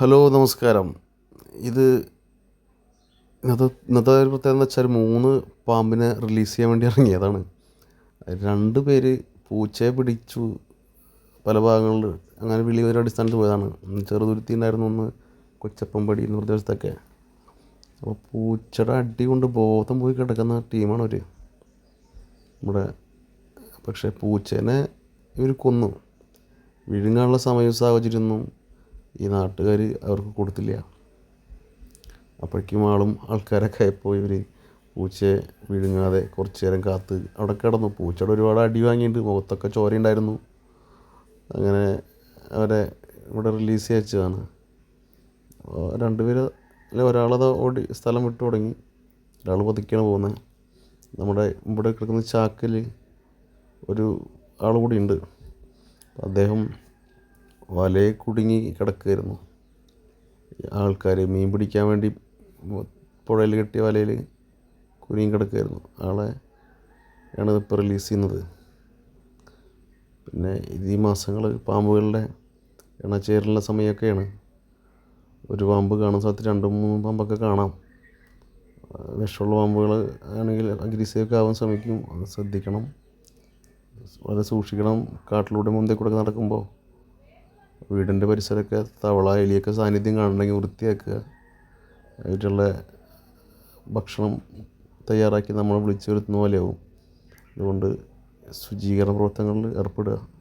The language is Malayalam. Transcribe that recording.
ഹലോ നമസ്കാരം. ഇത് ഇന്നത്തെ ഇന്നത്തെ പ്രത്യേകത എന്ന് വെച്ചാൽ മൂന്ന് പാമ്പിനെ റിലീസ് ചെയ്യാൻ വേണ്ടി ഇറങ്ങിയതാണ്. രണ്ട് പേര് പൂച്ചയെ പിടിച്ചു പല ഭാഗങ്ങളിൽ അങ്ങനെ വിളി ഒരു അടിസ്ഥാനത്തിൽ പോയതാണ്. ചെറുതുരുത്തി ഉണ്ടായിരുന്നു ഒന്ന് കൊച്ചപ്പമ്പടി എന്ന പ്രദേശത്തൊക്കെ അപ്പോൾ പൂച്ചയുടെ അടി കൊണ്ട് ബോധം പോയി കിടക്കുന്ന ടീമാണ് അവർ നമ്മുടെ പക്ഷേ പൂച്ചേനെ ഇവർ കൊന്നു. വിഴുങ്ങാനുള്ള സമയവും സാഹചര്യമൊന്നും ഈ നാട്ടുകാർ അവർക്ക് കൊടുത്തില്ല. അപ്പോഴേക്കും ആളും ആൾക്കാരൊക്കെ ആയപ്പോൾ ഇവർ പൂച്ചയെ വിഴുങ്ങാതെ കുറച്ച് നേരം കാത്ത് അവിടെ കിടന്നു. പൂച്ചയുടെ ഒരുപാട് അടി വാങ്ങിയിട്ട് മുഖത്തൊക്കെ ചോരയുണ്ടായിരുന്നു അങ്ങനെ അവരെ ഇവിടെ റിലീസ് ചെയ്യിച്ചതാണ് രണ്ടുപേര് അല്ല ഒരാളത് ഓടി സ്ഥലം വിട്ടു തുടങ്ങി. ഒരാൾ പതുക്കിയാണ് പോകുന്നത്. നമ്മുടെ ഇവിടെ കിടക്കുന്ന ചാക്കിൽ ഒരു ആൾ കൂടി ഉണ്ട്. അദ്ദേഹം വലയിൽ കുടുങ്ങി കിടക്കുകയായിരുന്നു. ആൾക്കാർ മീൻ പിടിക്കാൻ വേണ്ടി പുഴയിൽ കെട്ടിയ വലയിൽ കുരുങ്ങി കിടക്കുകയായിരുന്നു. ആളെ ആണ് ഇപ്പോൾ റിലീസ് ചെയ്യുന്നത്. പിന്നെ ഈ മാസങ്ങൾ പാമ്പുകളുടെ ഇണചേരലിന്റെ സമയമൊക്കെയാണ്. ഒരു പാമ്പ് കാണുന്ന സ്ഥലത്ത് രണ്ടും മൂന്നും പാമ്പൊക്കെ കാണാം. വിഷമുള്ള പാമ്പുകൾ ആണെങ്കിൽ അഗ്രസീവൊക്കെ ആവാൻ ശ്രമിക്കും. അത് ശ്രദ്ധിക്കണം. വളരെ സൂക്ഷിക്കണം. കാട്ടിലൂടെ മുന്തേ കൂടെ നടക്കുമ്പോൾ വീടിന്റെ പരിസരമൊക്കെ തവള എലിയൊക്കെ സാന്നിധ്യം കാണണമെങ്കിൽ വൃത്തിയാക്കുക. അതിനുള്ള ഭക്ഷണം തയ്യാറാക്കി നമ്മൾ വിളിച്ചു വരുത്തുന്ന പോലെയാവും. അതുകൊണ്ട് ശുചീകരണ പ്രവർത്തനങ്ങളിൽ ഏർപ്പെടുക.